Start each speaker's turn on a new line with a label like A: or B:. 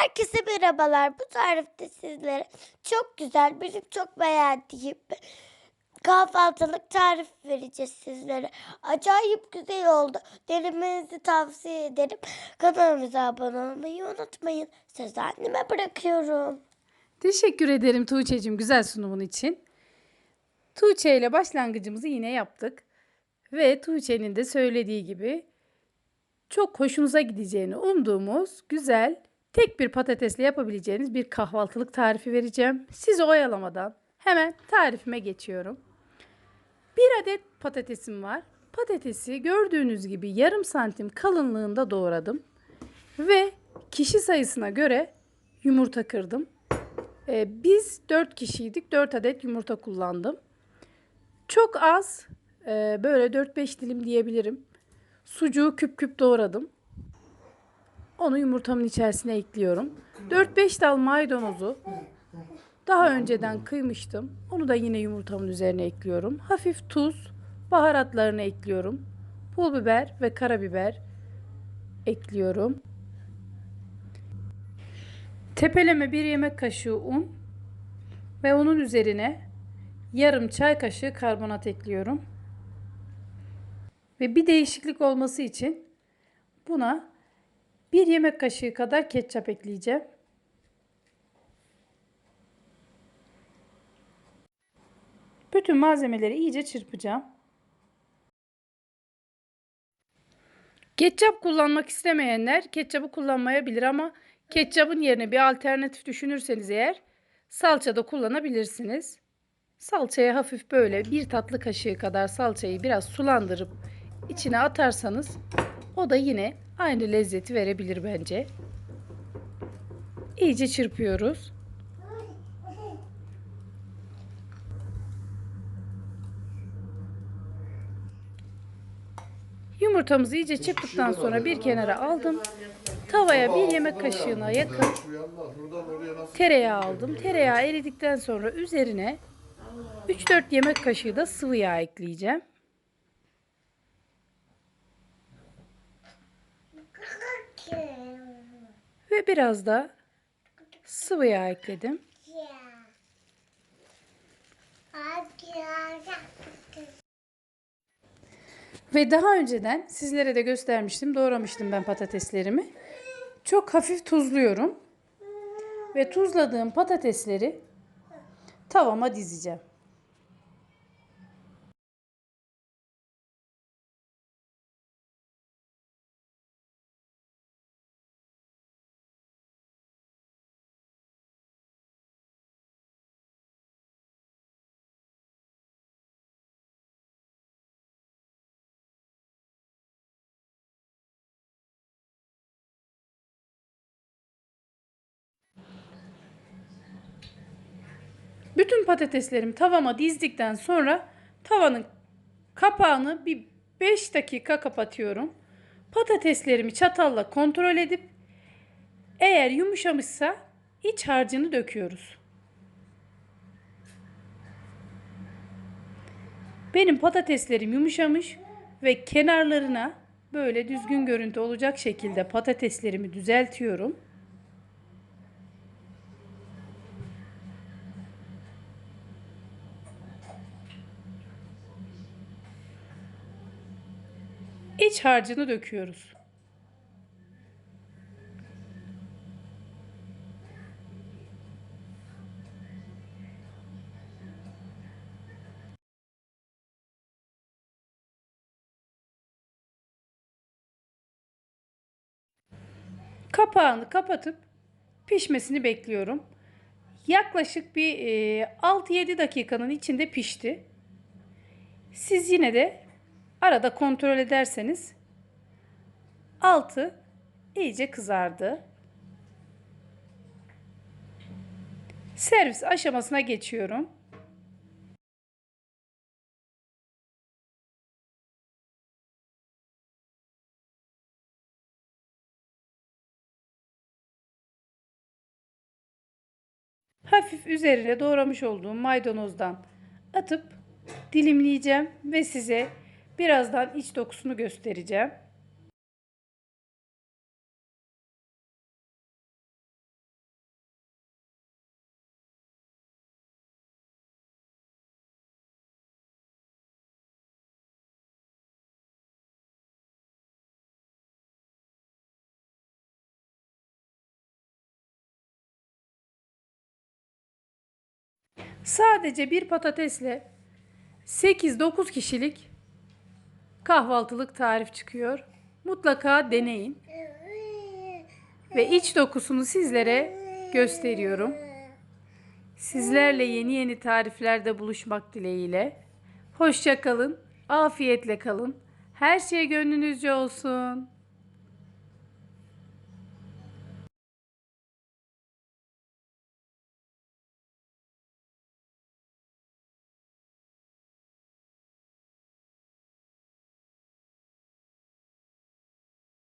A: Herkese merhabalar. Bu tarifte sizlere çok güzel, benim çok beğendiğim kahvaltılık tarif vereceğiz sizlere. Acayip güzel oldu. Denemenizi tavsiye ederim. Kanalımıza abone olmayı unutmayın. Sözü anneme bırakıyorum.
B: Teşekkür ederim Tuğçe'cim güzel sunumun için. Tuğçe ile başlangıcımızı yine yaptık. Ve Tuğçe'nin de söylediği gibi çok hoşunuza gideceğini umduğumuz güzel tek bir patatesle yapabileceğiniz bir kahvaltılık tarifi vereceğim. Sizi oyalamadan hemen tarifime geçiyorum. Bir adet patatesim var. Patatesi gördüğünüz gibi yarım santim kalınlığında doğradım. Ve kişi sayısına göre yumurta kırdım. Ee, biz 4 kişiydik. 4 adet yumurta kullandım. Çok az e, böyle 4-5 dilim diyebilirim. Sucuğu küp küp doğradım. Onu yumurtamın içerisine ekliyorum. 4-5 dal maydanozu daha önceden kıymıştım. Onu da yine yumurtamın üzerine ekliyorum. Hafif tuz, baharatlarını ekliyorum. Pul biber ve karabiber ekliyorum. Tepeleme bir yemek kaşığı un ve onun üzerine yarım çay kaşığı karbonat ekliyorum. Ve bir değişiklik olması için buna bir yemek kaşığı kadar ketçap ekleyeceğim. Bütün malzemeleri iyice çırpacağım. Ketçap kullanmak istemeyenler ketçabı kullanmayabilir ama ketçabın yerine bir alternatif düşünürseniz eğer salça da kullanabilirsiniz. Salçaya hafif böyle bir tatlı kaşığı kadar salçayı biraz sulandırıp içine atarsanız o da yine aynı lezzeti verebilir bence. İyice çırpıyoruz. Yumurtamızı iyice çırptıktan sonra bir kenara aldım. Tavaya bir yemek kaşığına yakın tereyağı aldım. Tereyağı eridikten sonra üzerine 3-4 yemek kaşığı da sıvı yağ ekleyeceğim. Ve biraz da sıvı yağ ekledim. Ve daha önceden sizlere de göstermiştim. Doğramıştım ben patateslerimi. Çok hafif tuzluyorum. Ve tuzladığım patatesleri tavama dizeceğim. Bütün patateslerimi tavama dizdikten sonra tavanın kapağını bir 5 dakika kapatıyorum. Patateslerimi çatalla kontrol edip eğer yumuşamışsa iç harcını döküyoruz. Benim patateslerim yumuşamış ve kenarlarına böyle düzgün görüntü olacak şekilde patateslerimi düzeltiyorum. İç harcını döküyoruz. Kapağını kapatıp pişmesini bekliyorum. Yaklaşık bir e, 6-7 dakikanın içinde pişti. Siz yine de arada kontrol ederseniz altı iyice kızardı. Servis aşamasına geçiyorum. Hafif üzerine doğramış olduğum maydanozdan atıp dilimleyeceğim ve size Birazdan iç dokusunu göstereceğim. Sadece bir patatesle 8-9 kişilik kahvaltılık tarif çıkıyor. Mutlaka deneyin. Ve iç dokusunu sizlere gösteriyorum. Sizlerle yeni yeni tariflerde buluşmak dileğiyle. Hoşça kalın, afiyetle kalın. Her şey gönlünüzce olsun.